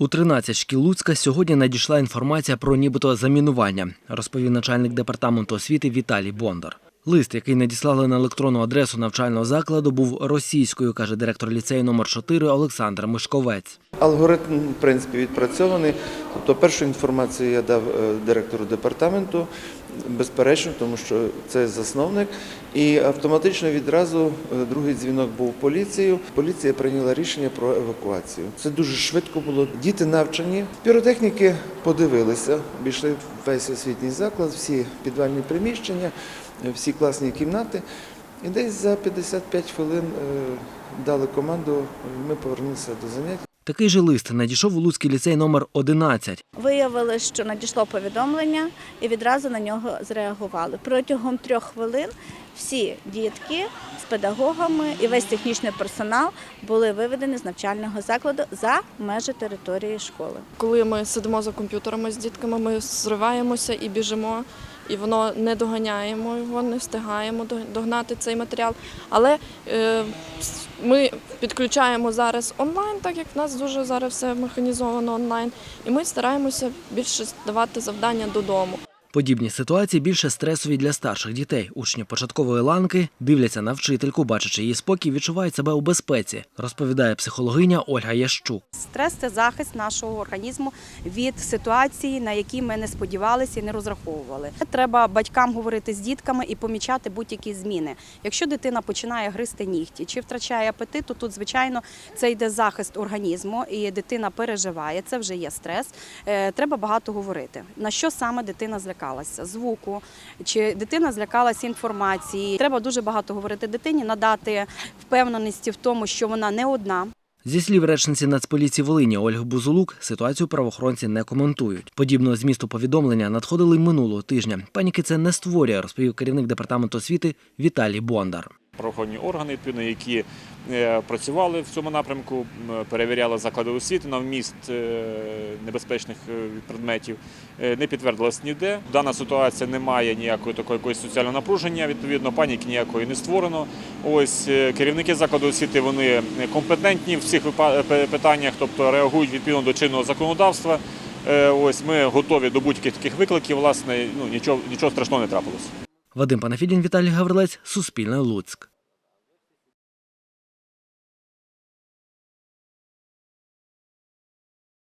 У 13 шкіл Луцька сьогодні надійшла інформація про нібито замінування, розповів начальник департаменту освіти Віталій Бондар. Лист, який надіслали на електронну адресу навчального закладу, був російською, каже директор ліцею номер 4 Олександр Мишковець. Алгоритм, в принципі, відпрацьований. Тобто першу інформацію я дав е, директору департаменту, безперечно, тому що це засновник. І автоматично відразу е, другий дзвінок був в поліцію. Поліція прийняла рішення про евакуацію. Це дуже швидко було. Діти навчані. Піротехніки подивилися, обійшли весь освітній заклад, всі підвальні приміщення, всі класні кімнати. І десь за 55 хвилин е, дали команду, ми повернулися до занять. Такий же лист надійшов у Луцький ліцей номер 11. Виявили, що надійшло повідомлення і відразу на нього зреагували. Протягом трьох хвилин всі дітки з педагогами і весь технічний персонал були виведені з навчального закладу за межі території школи. Коли ми сидимо за комп'ютерами з дітками, ми зриваємося і біжимо, і воно не доганяємо його, не встигаємо догнати цей матеріал. Але е, ми підключаємо зараз онлайн, так як в нас дуже зараз все механізовано онлайн, і ми стараємося більше давати завдання додому. Подібні ситуації більше стресові для старших дітей. Учні початкової ланки дивляться на вчительку, бачачи її спокій, відчувають себе у безпеці, розповідає психологиня Ольга Ящук. Стрес це захист нашого організму від ситуації, на які ми не сподівалися і не розраховували. Треба батькам говорити з дітками і помічати будь-які зміни. Якщо дитина починає гризти нігті чи втрачає апетит, то тут, звичайно, це йде захист організму, і дитина переживає. Це вже є стрес. Е, Треба багато говорити. На що саме дитина злякалася? Звуку, чи дитина злякалася інформації. Треба дуже багато говорити дитині, надати впевненості в тому, що вона не одна. Зі слів речниці Нацполіції Волині Ольги Бузулук, ситуацію правоохоронці не коментують. Подібного змісту повідомлення надходили минулого тижня. Паніки це не створює, розповів керівник департаменту освіти Віталій Бондар. Правоохоронні органи, відповідно, які е, працювали в цьому напрямку, перевіряли заклади освіти на вміст е, небезпечних е, предметів, не підтвердилось ніде. Дана ситуація не має ніякої такої якоїсь соціального напруження, відповідно, паніки ніякої не створено. Ось керівники закладу освіти вони компетентні в цих питаннях, тобто реагують відповідно до чинного законодавства. Ось ми готові до будь-яких таких викликів. Власне, ну нічого нічого страшного не трапилось. Вадим Панафідін, Віталій Гаврилець, Суспільне Луцьк.